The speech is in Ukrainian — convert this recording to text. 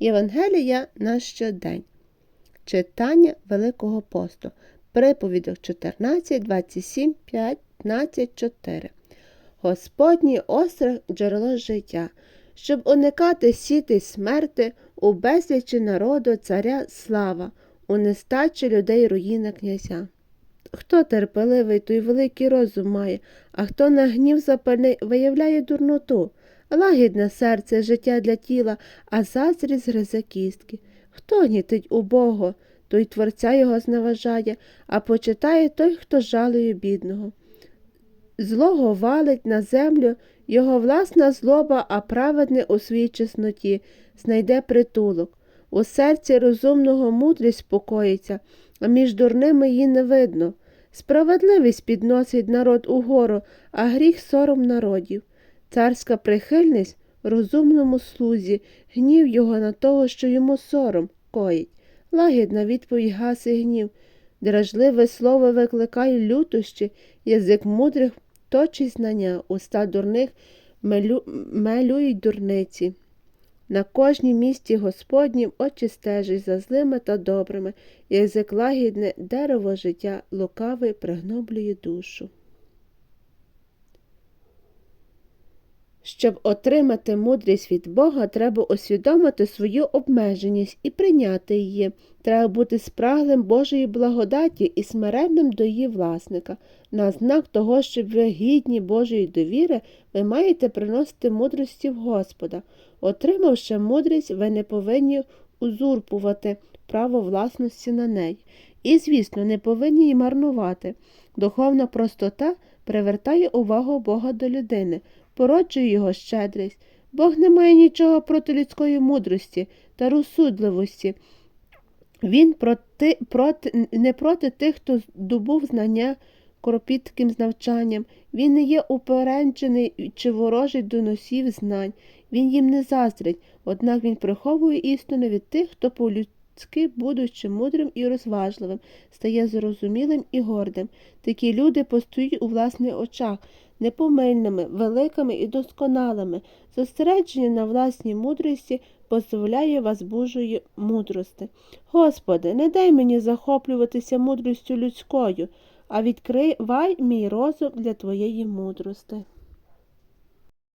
Євангелія на щодень. Читання Великого посту. Приповідок 14, 27, 15, 4. Господній острах джерело життя, щоб уникати сіти смерти, у безлічі народу царя слава, у нестачі людей руїна князя. Хто терпеливий, той великий розум має, а хто на гнів запальний виявляє дурноту, лагідне серце життя для тіла, а заздрість гризе кістки. Хто гнітить убого, той творця його зневажає, а почитає той, хто жалує бідного. Злого валить на землю його власна злоба, а праведне у своїй чесноті знайде притулок. У серці розумного мудрість спокоїться, а між дурними її не видно. Справедливість підносить народ угору, а гріх сором народів. Царська прихильність розумному слузі, гнів його на того, що йому сором коїть. Лагідна відповідь гаси гнів. Дражливе слово викликає лютощі, язик мудрих точить знання, уста дурних мелю... мелюють дурниці. На кожній місті Господнім очі стежить за злими та добрими, язик лагідне дерево життя, лукавий пригноблює душу. Щоб отримати мудрість від Бога, треба усвідомити свою обмеженість і прийняти її. Треба бути спраглим Божої благодаті і смиренним до її власника. На знак того, щоб ви гідні Божої довіри, ви маєте приносити мудрості в Господа. Отримавши мудрість, ви не повинні узурпувати право власності на неї. І, звісно, не повинні її марнувати. Духовна простота привертає увагу Бога до людини, породжує його щедрість. Бог не має нічого проти людської мудрості та розсудливості. Він проти, проти, не проти тих, хто здобув знання кропітким навчанням. Він не є упереджений чи ворожий до носів знань. Він їм не заздрить, однак він приховує істину від тих, хто по-людськи, будучи мудрим і розважливим, стає зрозумілим і гордим. Такі люди постають у власних очах, непомильними, великими і досконалими. Зосередження на власній мудрості позбавляє вас Божої мудрости. Господи, не дай мені захоплюватися мудрістю людською, а відкривай мій розум для Твоєї мудрости.